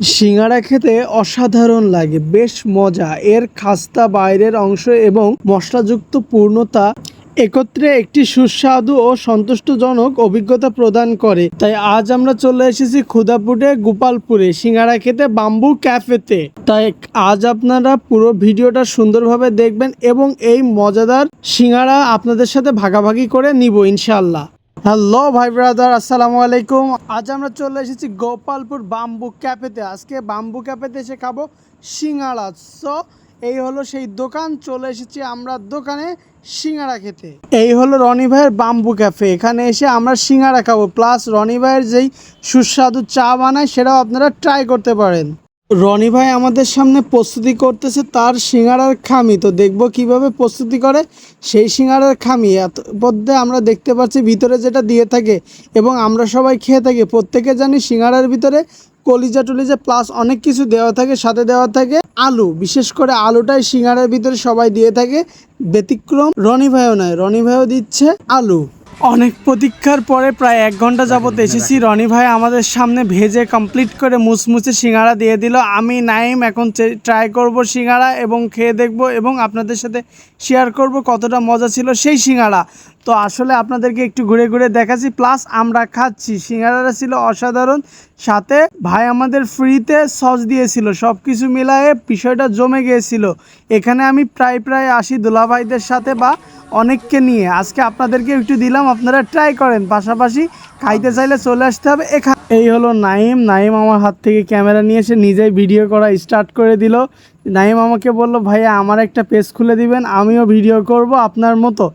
সিঙ্গারা খেতে অসাধারণ লাগে, বেশ মজা। এর খাস্তা বাইরের অংশ এবং মশলাযুক্ত পূর্ণতা একত্রে একটি সুস্বাদু ও সন্তুষ্টজনক অভিজ্ঞতা প্রদান করে। তাই আজ আমরা চলে এসেছি ক্ষুদাপুরে, গোপালপুরে, সিঙ্গারা খেতে বাম্বু ক্যাফেতে। তাই আজ আপনারা পুরো ভিডিওটা সুন্দরভাবে দেখবেন এবং এই মজাদার সিঙ্গারা আপনাদের সাথে ভাগাভাগি করে নিব ইনশাল্লাহ হ্যালো ভাই ব্রাদার, আসসালামু আলাইকুম। আজ আমরা চলে এসেছি গোপালপুর বাম্বু ক্যাফেতে। আজকে বাম্বু ক্যাফেতে এসে খাব সিঙ্গাড়া। সো এই হলো সেই দোকান, চলে এসেছি আমরা দোকানে সিঙ্গাড়া খেতে। এই হলো রনি ভাইয়ের বাম্বু ক্যাফে। এখানে এসে আমরা সিঙ্গাড়া খাব। প্লাস রনি ভাইয়ের যেই সুস্বাদু চা বানায়, সেটাও আপনারা ট্রাই করতে পারেন। রনি ভাই আমাদের সামনে প্রস্তুতি করতেছে তার সিঙ্গারার খামি। তো দেখব কীভাবে প্রস্তুতি করে সেই সিঙ্গারার খামি। এত মধ্যে আমরা দেখতে পাচ্ছি ভিতরে যেটা দিয়ে থাকে এবং আমরা সবাই খেয়ে থাকি। প্রত্যেকে জানি সিঙ্গারার ভিতরে কলিজা টলিজা প্লাস অনেক কিছু দেওয়া থাকে, সাথে দেওয়া থাকে। আলু, বিশেষ করে আলুটাই সিঙ্গারার ভিতরে সবাই দিয়ে থাকে। ব্যতিক্রম রনি ভাইও নয় রনি ভাইও দিচ্ছে আলু। অনেক প্রতীক্ষার পরে প্রায় এক ঘণ্টা যাবত এসেছি। রনি ভাই আমাদের সামনে ভেজে কমপ্লিট করে মুচমুচে সিঙ্গারা দিয়ে দিল। আমি নাইম এখন ট্রাই করব সিঙ্গারা এবং খেয়ে দেখব এবং আপনাদের সাথে শেয়ার করব, কতটা মজা ছিল সেই সিঙ্গারা। তো আসলে আপনাদেরকে একটু ঘুরে ঘুরে দেখাচ্ছি প্লাস আমরা খাচ্ছি। সিঙ্গারাটা ছিল অসাধারণ। সাথে ভাই আমাদের ফ্রিতে সস দিয়েছিল সব কিছু মিলায়ে বিষয়টা জমে গিয়েছিল। এখানে আমি প্রায় প্রায় আসি দুলাভাইদের সাথে বা অনেককে নিয়ে। আজকে আপনাদেরকে একটু দিলাম, আপনারা ট্রাই করেন। পাশাপাশি খাইতে চাইলে চলে আসতে হবে এখানে এই হলো নাইম। নাইম আমার হাত থেকে ক্যামেরা নিয়ে এসে নিজেই ভিডিও করা স্টার্ট করে দিল। নাইম আমাকে বলল, ভাইয়া, আমার একটা পেজ খুলে দিবেন, আমিও ভিডিও করব আপনার মতো।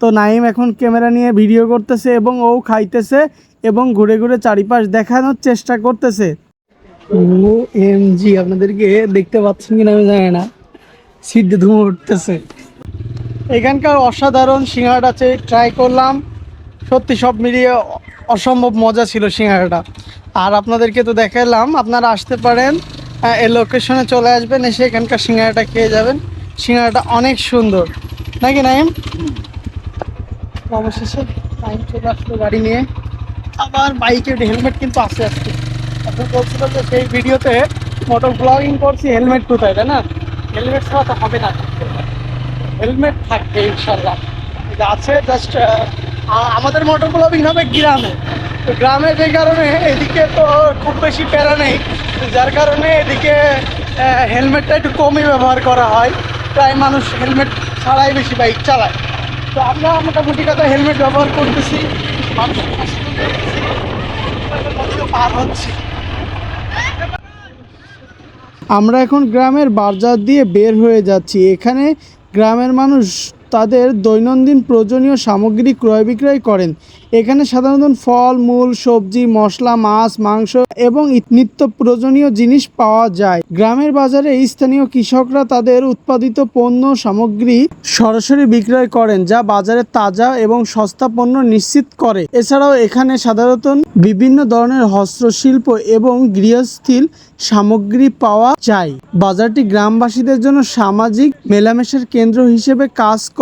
তো নাইম এখন ক্যামেরা নিয়ে ভিডিও করতেছে এবং ও খাইতেছে এবং ঘুরে ঘুরে চারিপাশ দেখানোর চেষ্টা করতেছে। ও এম জি, আপনাদেরকে দেখতে পাচ্ছেন কিনা আমি জানি না। সিদ্ধ ধুমো উঠতেছে। এখানকার অসাধারণ সিঙ্গাড়া ট্রাই করলাম। সত্যি সব মিলিয়ে অসম্ভব মজা ছিল সিঙ্গাড়াটা আর আপনাদেরকে তো দেখালাম, আপনারা আসতে পারেন। এই লোকেশনে চলে আসবেন, এসে এখানকার সিঙ্গাড়াটা খেয়ে যাবেন। সিঙ্গাড়াটা অনেক সুন্দর। নাকি নাইম? অবশেষে নাইম চলে আসলো গাড়ি নিয়ে। আবার বাইকের হেলমেট কিন্তু আছে আজকে। আপনি বলছিল যে সেই ভিডিওতে মোটর ব্লগিং করছি, হেলমেট কোথায়, তাই না? হেলমেট ছাড়া তো হবে না। হেলমেট থাকবে, ইনশাল্লাহ। আছে জাস্ট আমাদের মোটর ব্লগিং হবে গ্রামে। তো গ্রামে যে কারণে এদিকে তো খুব বেশি প্যারা নেই, যার কারণে এদিকে হেলমেটটা একটু কমই ব্যবহার করা হয়। প্রায় মানুষ হেলমেট ছাড়াই বেশি বাইক চালায়। তো আমরা মোটামুটি কথা হেলমেট ব্যবহার করতেছি। পার আমরা এখন গ্রামের বাজার দিয়ে বের হয়ে যাচ্ছি। এখানে গ্রামের মানুষ তাদের দৈনন্দিন প্রয়োজনীয় সামগ্রী ক্রয় বিক্রয় করেন। এখানে সাধারণত ফল, মূল, সবজি, মশলা, মাছ, মাংস এবং নিত্য প্রয়োজনীয় জিনিস পাওয়া যায়। গ্রামের বাজারে স্থানীয় কৃষকরা তাদের উৎপাদিত পণ্য, সামগ্রী সরাসরি বিক্রয় করেন, যা বাজারে তাজা এবং সস্তা পণ্য নিশ্চিত করে। এছাড়াও এখানে সাধারণত বিভিন্ন ধরনের হস্তশিল্প এবং গৃহস্থিল সামগ্রী পাওয়া যায়। বাজারটি গ্রামবাসীদের জন্য সামাজিক মেলামেশার কেন্দ্র হিসেবে কাজ করে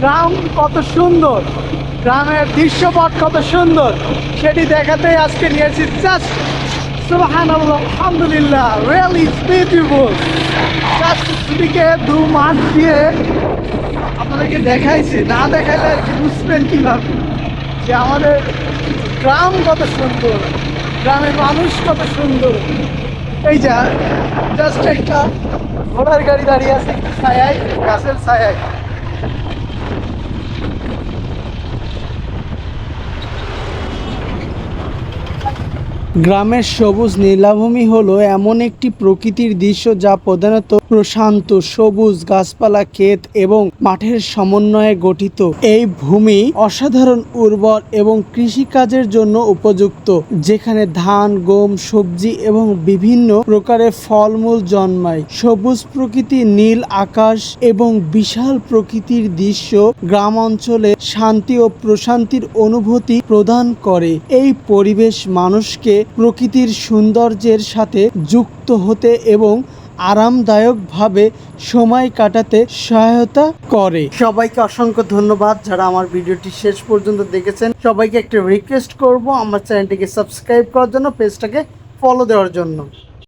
গ্রাম কত সুন্দর, গ্রামের দৃশ্যপট কত সুন্দর। সেটি দেখাতেই আজকে নিয়েছি জাস্ট সুবাহান আলহামদুলিল্লাহ রিয়েলি বিউটিফুল জাস্ট দুদিকে দু মাঠ দিয়ে আপনাদেরকে দেখাইছি, না দেখাইলে আর কি বুঝবেন কীভাবে? যে আমাদের গ্রাম কত সুন্দর, গ্রামের মানুষ কত সুন্দর। এই যা জাস্ট একটা ঘোড়ার গাড়ি দাঁড়িয়ে আছে ছায়ায়, গাছের ছায়ায়। গ্রামের সবুজ নীলাভূমি হলো এমন একটি প্রকৃতির দৃশ্য যা প্রধানত প্রশান্ত সবুজ গাছপালা, ক্ষেত এবং মাঠের সমন্বয়ে গঠিত। এই ভূমি অসাধারণ উর্বর এবং কৃষিকাজের জন্য উপযুক্ত, যেখানে ধান, গম, সবজি এবং বিভিন্ন প্রকারের ফলমূল জন্মায়। সবুজ প্রকৃতি, নীল আকাশ এবং বিশাল প্রকৃতির দৃশ্য গ্রাম অঞ্চলে শান্তি ও প্রশান্তির অনুভূতি প্রদান করে। এই পরিবেশ মানুষকে প্রকৃতির সৌন্দর্যের সাথে যুক্ত হতে এবং আরামদায়কভাবে সময় কাটাতে সহায়তা করে। সবাইকে অসংখ্য ধন্যবাদ যারা আমার ভিডিওটি শেষ পর্যন্ত দেখেছেন। সবাইকে একটা রিকোয়েস্ট করব আমার চ্যানেলটিকে সাবস্ক্রাইব করার জন্য পেজটাকে ফলো দেওয়ার জন্য।